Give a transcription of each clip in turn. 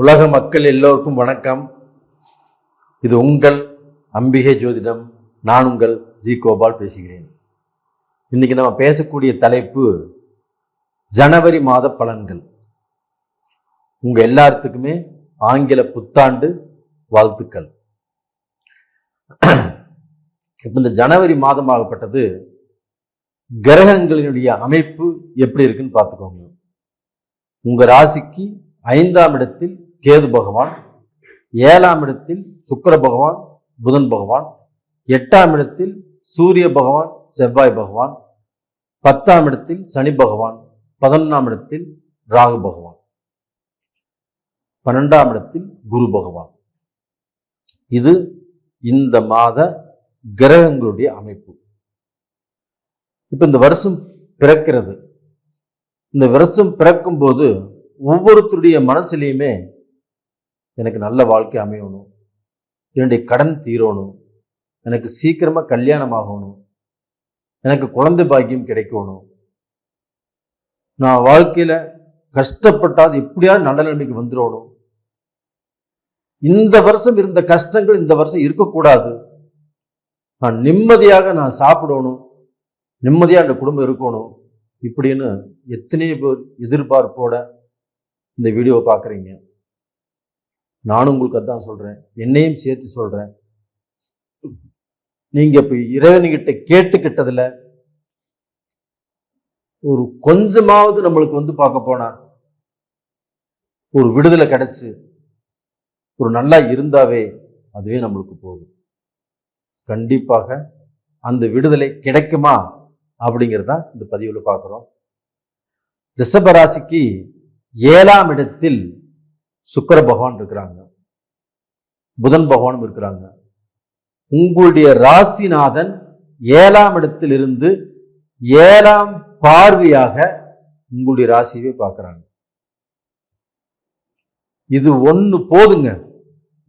உலக மக்கள் எல்லோருக்கும் வணக்கம். இது உங்கள் அம்பிகை ஜோதிடம். நான் உங்கள் ஜி கோபால் பேசுகிறேன். இன்னைக்கு நம்ம பேசக்கூடிய தலைப்பு ஜனவரி மாத பலன்கள். உங்கள் எல்லாத்துக்குமே ஆங்கில புத்தாண்டு வாழ்த்துக்கள். இப்போ இந்த ஜனவரி மாதமாகப்பட்டது கிரகங்களினுடைய அமைப்பு எப்படி இருக்குன்னு பார்த்துக்கோங்க. உங்கள் ராசிக்கு ஐந்தாம் இடத்தில் கேது பகவான் ஏழாம் இடத்தில் சுக்கிர பகவான் புதன் பகவான் எட்டாம் இடத்தில் சூரிய பகவான் செவ்வாய் பகவான் பத்தாம் இடத்தில் சனி பகவான் பதினொன்றாம் இடத்தில் ராகு பகவான் பன்னெண்டாம் இடத்தில் குரு பகவான். இது இந்த மாத கிரகங்களுடைய அமைப்பு. இப்போ இந்த வருஷம் பிறக்கிறது. இந்த வருஷம் பிறக்கும்போது ஒவ்வொருத்தருடைய மனசுலையுமே எனக்கு நல்ல வாழ்க்கை அமையணும். என்னுடைய கடன் தீரணும். எனக்கு சீக்கிரமாக கல்யாணம் ஆகணும் எனக்கு குழந்தை பாக்கியம் கிடைக்கணும். நான் வாழ்க்கையில் கஷ்டப்பட்டாது எப்படியாவது நல்ல நிலைமைக்கு வந்துடணும். இந்த வருஷம் இருந்த கஷ்டங்கள் இந்த வருஷம் இருக்கக்கூடாது. நான் நிம்மதியாக நான் சாப்பிடணும். நிம்மதியாக அந்த குடும்பம் இருக்கணும். இப்படின்னு எத்தனையோ பேர் எதிர்பார்ப்போட இந்த வீடியோவை பார்க்குறீங்க. நானும் உங்களுக்கு அதான் சொல்கிறேன் என்னையும் சேர்த்து சொல்கிறேன் நீங்கள் இப்போ இறைவன்கிட்ட கேட்டுக்கிட்டதில் ஒரு கொஞ்சமாவது நம்மளுக்கு வந்து பார்க்க போனா ஒரு விடுதலை கிடைச்சு ஒரு நல்லா இருந்தாவே அதுவே நம்மளுக்கு போதும். கண்டிப்பாக அந்த விடுதலை கிடைக்குமா அப்படிங்கிறதா இந்த பதிவில் பார்க்குறோம். ரிஷபராசிக்கு ஏழாம் இடத்தில் சுக்கர பகவான் இருக்கிறாங்க. புதன் பகவானும் இருக்கிறாங்க. உங்களுடைய ராசிநாதன் ஏழாம் இடத்தில் இருந்து ஏழாம் பார்வையாக உங்களுடைய ராசியவே பார்க்குறாங்க. இது ஒன்று போதுங்க.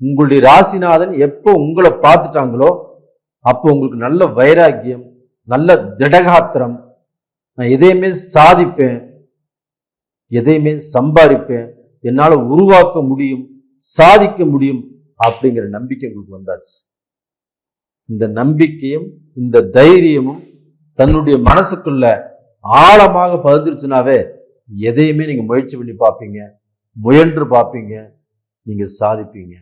உங்களுடைய ராசிநாதன் எப்போ உங்களை பார்த்துட்டாங்களோ அப்போ உங்களுக்கு நல்ல வைராக்கியம் நல்ல திடகாத்திரம் நான் எதையுமே சாதிப்பேன் எதையுமே சம்பாதிப்பேன் என்னால் உருவாக்க முடியும் சாதிக்க முடியும் அப்படிங்கிற நம்பிக்கை உங்களுக்கு வந்தாச்சு. இந்த நம்பிக்கையும் இந்த தைரியமும் தன்னுடைய மனசுக்குள்ள ஆழமாக பதிஞ்சிருச்சுனாவே எதையுமே நீங்க முயற்சி பண்ணி பார்ப்பீங்க முயன்று பார்ப்பீங்க நீங்க சாதிப்பீங்க.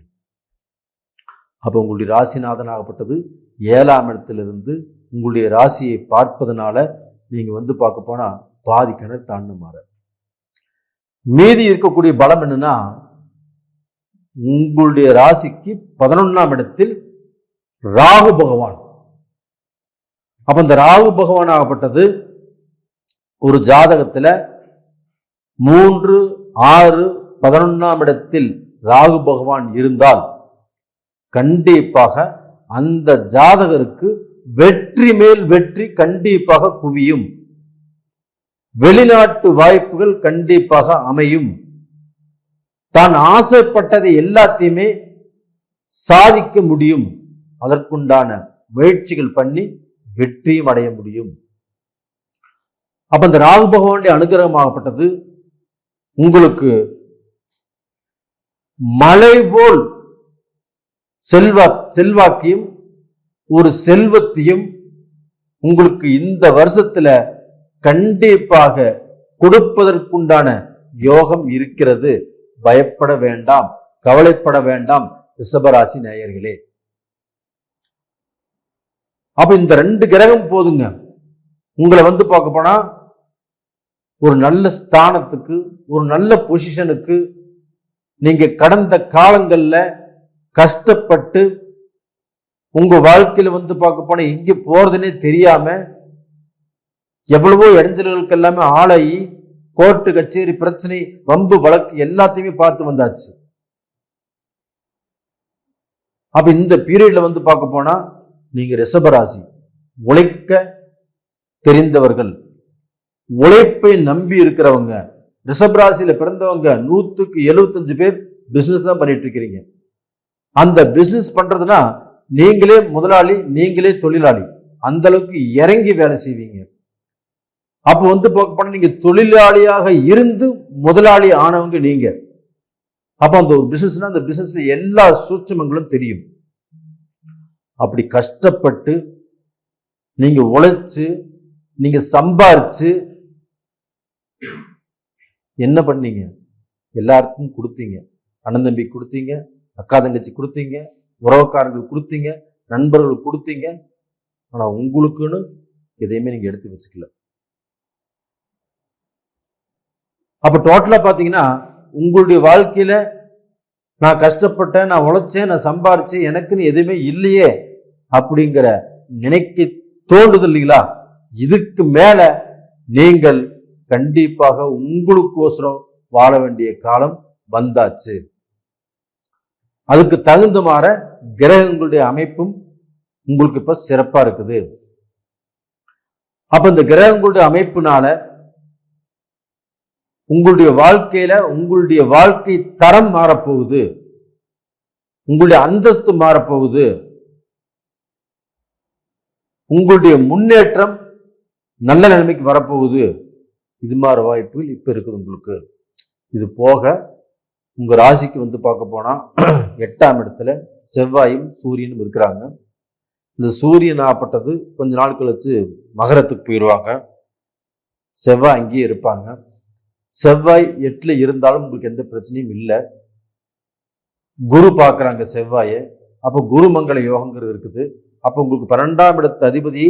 அப்போ உங்களுடைய ராசிநாதனாகப்பட்டது ஏழாம் இடத்திலிருந்து உங்களுடைய ராசியை பார்ப்பதனால நீங்க வந்து பார்க்க போனா பாதி கிணறு தாண்டு மாற மீதி இருக்கக்கூடிய பலம் என்னன்னா உங்களுடைய ராசிக்கு பதினொன்னாம் இடத்தில் ராகு பகவான். அப்ப இந்த ராகு பகவான் ஆகப்பட்டது ஒரு ஜாதகத்துல மூன்று ஆறு பதினொன்னாம் இடத்தில் ராகு பகவான் இருந்தால் கண்டிப்பாக அந்த ஜாதகருக்கு வெற்றி மேல் வெற்றி கண்டிப்பாக குவியும். வெளிநாட்டு வாய்ப்புகள் கண்டிப்பாக அமையும். தான் ஆசைப்பட்டதை எல்லாத்தையுமே சாதிக்க முடியும். அதற்குண்டான முயற்சிகள் பண்ணி வெற்றியும் அடைய முடியும். அப்ப இந்த ராகு பகவானுடைய அனுகிரகமாகப்பட்டது உங்களுக்கு மலை போல் செல்வா செல்வாக்கையும் ஒரு செல்வத்தையும் உங்களுக்கு இந்த வருஷத்துல கண்டிப்பாக கொடுப்பதற்குண்டான யோகம் இருக்கிறது. பயப்பட வேண்டாம் கவலைப்பட வேண்டாம் ரிஷபராசி நேயர்களே. அப்ப இந்த ரெண்டு கிரகம் போதுங்க. உங்களை வந்து பார்க்க போனா ஒரு நல்ல ஸ்தானத்துக்கு ஒரு நல்ல பொசிஷனுக்கு நீங்க கடந்த காலங்கள்ல கஷ்டப்பட்டு உங்க வாழ்க்கையில வந்து பார்க்க போனா எங்க போறதுன்னே தெரியாம எவ்வளவோ இடைஞ்சல்களுக்கு எல்லாமே ஆளாகி கோர்ட்டு கச்சேரி பிரச்சனை வம்பு வழக்கு எல்லாத்தையுமே பார்த்து வந்தாச்சு. அப்ப இந்த பீரியட்ல வந்து பார்க்க போனா நீங்க ரிஷபராசி உழைக்க தெரிந்தவர்கள் உழைப்பை நம்பி இருக்கிறவங்க ரிஷபராசியில பிறந்தவங்க நூத்துக்கு எழுபத்தஞ்சு பேர் பிசினஸ் தான் பண்ணிட்டு இருக்கிறீங்க. அந்த பிசினஸ் பண்றதுன்னா நீங்களே முதலாளி நீங்களே தொழிலாளி அந்த அளவுக்கு இறங்கி வேலை செய்வீங்க. அப்போ வந்து போக போனா நீங்க தொழிலாளியாக இருந்து முதலாளி ஆனவங்க நீங்க. அப்போ அந்த ஒரு பிசினஸ்னா அந்த பிசினஸ்ல எல்லா சூட்சமங்களும் தெரியும். அப்படி கஷ்டப்பட்டு நீங்க உழைச்சு நீங்க சம்பாரிச்சு என்ன பண்ணீங்க? எல்லாருக்கும் கொடுத்தீங்க. அண்ணன் தம்பி கொடுத்தீங்க அக்கா தங்கச்சி கொடுத்தீங்க உறவுக்காரர்கள் கொடுத்தீங்க நண்பர்கள் கொடுத்தீங்க. ஆனால் உங்களுக்குன்னு எதையுமே நீங்கள் எடுத்து வச்சுக்கல. அப்போ டோட்டலா பார்த்தீங்கன்னா உங்களுடைய வாழ்க்கையில நான் கஷ்டப்பட்டேன் நான் உழைச்சேன் நான் சம்பாரிச்சேன் எனக்குன்னு எதுவுமே இல்லையே அப்படிங்கிற நினைக்க தோன்றுது இல்லைங்களா? இதுக்கு மேல நீங்கள் கண்டிப்பாக உங்களுக்கோசரம் வாழ வேண்டிய காலம் வந்தாச்சு. அதுக்கு தகுந்த மாற கிரகங்களுடைய அமைப்பும் உங்களுக்கு இப்போ சிறப்பா இருக்குது. அப்போ இந்த கிரகங்களுடைய அமைப்புனால உங்களுடைய வாழ்க்கையில உங்களுடைய வாழ்க்கை தரம் மாறப்போகுது. உங்களுடைய அந்தஸ்து மாறப்போகுது. உங்களுடைய முன்னேற்றம் நல்ல நிலைமைக்கு வரப்போகுது. இது மாதிரி வாய்ப்புகள் இப்போ இருக்குது உங்களுக்கு. இது போக உங்கள் ராசிக்கு வந்து பார்க்க போனால் எட்டாம் இடத்துல செவ்வாயும் சூரியனும் இருக்கிறாங்க. இந்த சூரியன் ஆப்பட்டது கொஞ்ச நாள் கழிச்சு மகரத்துக்கு போயிடுவாங்க செவ்வாய் அங்கேயே இருப்பாங்க. செவ்வாய் எட்டில் இருந்தாலும் உங்களுக்கு எந்த பிரச்சனையும் இல்லை. குரு பார்க்குறாங்க செவ்வாயை. அப்போ குருமங்கள யோகங்கிறது இருக்குது. அப்போ உங்களுக்கு பன்னெண்டாம் இடத்து அதிபதி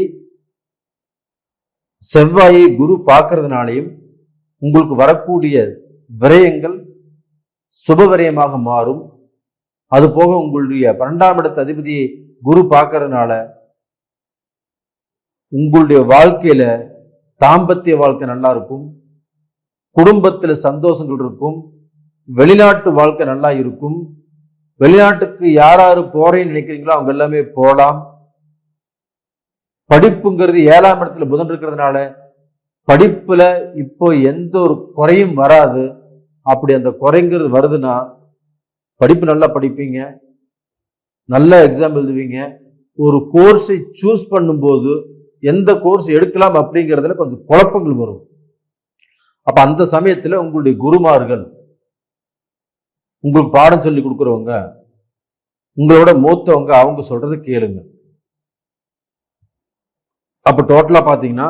செவ்வாயை குரு பார்க்கறதுனாலையும் உங்களுக்கு வரக்கூடிய விரயங்கள் சுப விரயமாக மாறும். அது போக உங்களுடைய பன்னெண்டாம் இடத்து அதிபதியை குரு பார்க்கறதுனால உங்களுடைய வாழ்க்கையில தாம்பத்திய வாழ்க்கை நல்லா இருக்கும். குடும்பத்தில் சந்தோஷங்கள் இருக்கும். வெளிநாட்டு வாழ்க்கை நல்லா இருக்கும். வெளிநாட்டுக்கு யார் யார் போறேன்னு நினைக்கிறீங்களோ அவங்க எல்லாமே போகலாம் படிப்புங்கிறது ஏழாம் இடத்துல புதன் இருக்கிறதுனால படிப்புல இப்போ எந்த ஒரு குறையும் வராது. அப்படி அந்த குறைங்கிறது வருதுன்னா படிப்பு நல்லா படிப்பீங்க. நல்ல எக்ஸாம் எழுதுவீங்க. ஒரு கோர்ஸை சூஸ் பண்ணும்போது எந்த கோர்ஸ் எடுக்கலாம் அப்படிங்கிறதுல கொஞ்சம் குழப்பங்கள் வரும். அப்ப அந்த சமயத்துல உங்களுடைய குருமார்கள் உங்களுக்கு பாடம் சொல்லி கொடுக்குறவங்க உங்களோட மூத்தவங்க அவங்க சொல்றதை கேளுங்க. அப்ப டோட்டலா பாத்தீங்கன்னா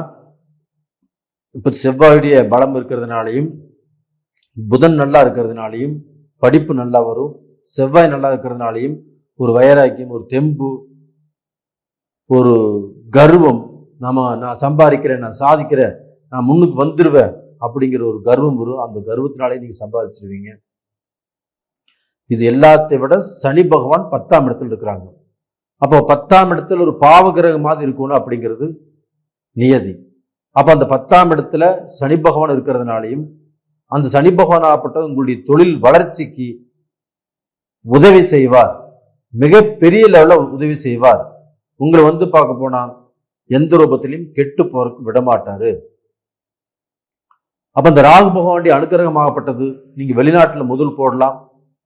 இப்ப செவ்வாயுடைய பலம் இருக்கிறதுனாலையும் புதன் நல்லா இருக்கிறதுனாலையும் படிப்பு நல்லா வரும் செவ்வாய் நல்லா இருக்கிறதுனாலையும் ஒரு வைராக்கியம் ஒரு தெம்பு ஒரு கர்வம் நம்ம நான் சம்பாதிக்கிறேன் நான் சாதிக்கிறேன் நான் முன்னுக்கு வந்துருவேன் அப்படிங்கிற ஒரு கர்வம் வரும். அந்த கர்வத்தினாலே நீங்க சம்பாதிச்சிருவீங்க. இது எல்லாத்தை விட சனி பகவான் பத்தாம் இடத்துல இருக்கிறாங்க. அப்போ பத்தாம் இடத்துல ஒரு பாவகிரகம் மாதிரி இருக்கணும் அப்படிங்கிறது நியதி. அப்ப அந்த பத்தாம் இடத்துல சனி பகவான் இருக்கிறதுனாலையும் அந்த சனி பகவான் ஆகப்பட்டது உங்களுடைய தொழில் வளர்ச்சிக்கு உதவி செய்வார். மிகப்பெரிய லெவலில் உதவி செய்வார். உங்களை வந்து பார்க்க போனா எந்த ரூபத்திலையும் கெட்டு போறதுக்கு விட மாட்டாரு அப்போ இந்த ராகு பகவானுடைய அனுகிரகமாகப்பட்டது நீங்கள் வெளிநாட்டில் முதல் போடலாம்.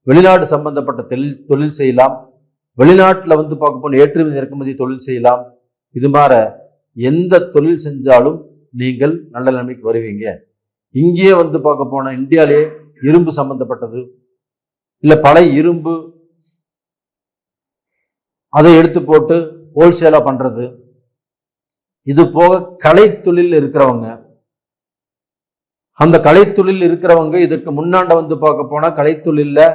வெளிநாடு சம்பந்தப்பட்ட தொழில் தொழில் செய்யலாம். வெளிநாட்டில் வந்து பார்க்க போன ஏற்றுமதி இறக்குமதி தொழில் செய்யலாம். இது மாதிரி எந்த தொழில் செஞ்சாலும் நீங்கள் நல்ல நிலைமைக்கு வருவீங்க. இங்கேயே வந்து பார்க்க போனா இந்தியாவிலே இரும்பு சம்பந்தப்பட்டது. இல்லை பழைய இரும்பு அதை எடுத்து போட்டு ஹோல்சேலாக பண்ணுறது இது போக கலை தொழில் இருக்கிறவங்க அந்த கலைத்தொழில் இருக்கிறவங்க இதற்கு முன்னாண்ட வந்து பார்க்க போனால் கலைத்தொழிலில்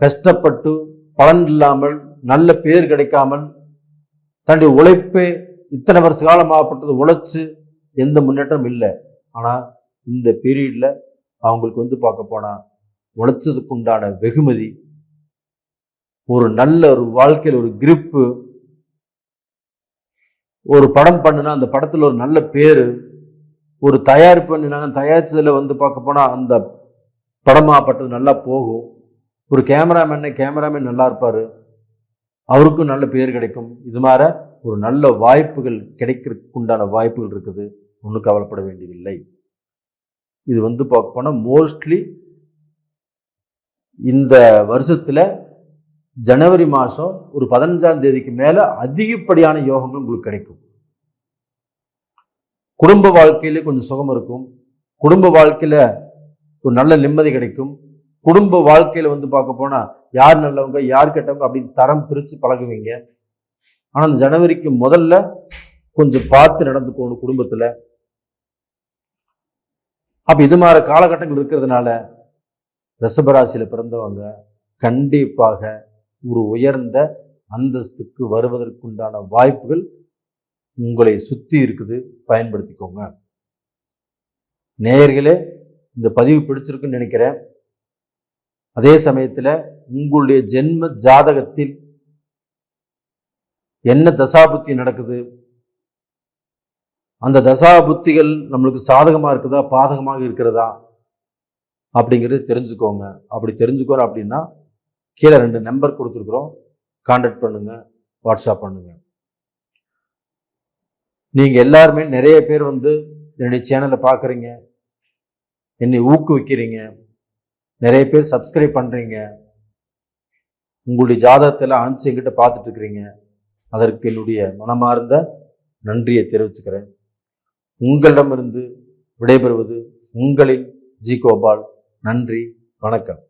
கஷ்டப்பட்டு பலன் இல்லாமல் நல்ல பேர் கிடைக்காமல் தன்னுடைய உழைப்பே இத்தனை வருஷ காலமாகப்பட்டது உழைச்சு எந்த முன்னேற்றம் இல்லை. ஆனால் இந்த பீரியடில் அவங்களுக்கு வந்து பார்க்க போனால் உழைச்சதுக்கு உண்டான வெகுமதி ஒரு நல்ல ஒரு வாழ்க்கையில் ஒரு கிரிப்பு ஒரு படம் பண்ணுனா அந்த படத்தில் ஒரு நல்ல பேர் ஒரு தயாரிப்பு பண்ணினாங்க தயாரித்ததில் வந்து பார்க்க போனால் அந்த படமாகப்பட்டது நல்லா போகும். ஒரு கேமராமேனே கேமராமேன் நல்லா இருப்பார். அவருக்கும் நல்ல பேர் கிடைக்கும். இது மாதிரி ஒரு நல்ல வாய்ப்புகள் கிடைக்கிறதுக்கு உண்டான வாய்ப்புகள் இருக்குது. ஒன்றும் கவலைப்பட வேண்டியதில்லை. இது வந்து பார்க்க போனால் மோஸ்ட்லி இந்த வருஷத்தில் ஜனவரி மாதம் ஒரு பதினஞ்சாம் தேதிக்கு மேலே அதிகப்படியான யோகங்கள் உங்களுக்கு கிடைக்கும். குடும்ப வாழ்க்கையில கொஞ்சம் சுகம் இருக்கும். குடும்ப வாழ்க்கையில ஒரு நல்ல நிம்மதி கிடைக்கும். குடும்ப வாழ்க்கையில வந்து பார்க்க போனா யார் நல்லவங்க யார் கெட்டவங்க அப்படின்னு தரம் பிரித்து பழகுவீங்க. ஆனால் அந்த ஜனவரிக்கு முதல்ல கொஞ்சம் பார்த்து நடந்துக்கணும் குடும்பத்தில். அப்போ இது மாதிரி காலகட்டங்கள் இருக்கிறதுனால ரிஷபராசியில் பிறந்தவங்க கண்டிப்பாக ஒரு உயர்ந்த அந்தஸ்துக்கு வருவதற்குண்டான வாய்ப்புகள் உங்களை சுற்றி இருக்குது பயன்படுத்திக்கோங்க. நேயர்களே இந்த பதிவு பிடிச்சிருக்குன்னு நினைக்கிறேன். அதே சமயத்தில் உங்களுடைய ஜென்ம ஜாதகத்தில் என்ன தசாபுத்தி நடக்குது? அந்த தசாபுத்திகள் நம்மளுக்கு சாதகமாக இருக்குதா பாதகமாக இருக்கிறதா? அப்படிங்கிறது தெரிஞ்சுக்கோங்க. அப்படி தெரிஞ்சுக்கணும் அப்படின்னா கீழே ரெண்டு நம்பர் கொடுத்துருக்குறோம். கான்டாக்ட் பண்ணுங்கள் வாட்ஸ்அப் பண்ணுங்கள் நீங்கள் எல்லாருமே நிறைய பேர் வந்து என்னுடைய சேனலை பார்க்குறீங்க என்னை ஊக்குவிக்கிறீங்க. நிறைய பேர் சப்ஸ்கிரைப் பண்ணுறீங்க உங்களுடைய ஜாதகத்தெல்லாம் அனுப்பிச்சு எங்கிட்ட பார்த்துட்டு இருக்கிறீங்க. அதற்கு என்னுடைய மனமார்ந்த நன்றியை தெரிவிச்சுக்கிறேன். உங்களிடமிருந்து விடைபெறுவது உங்களின் ஜி கோபால் நன்றி வணக்கம்.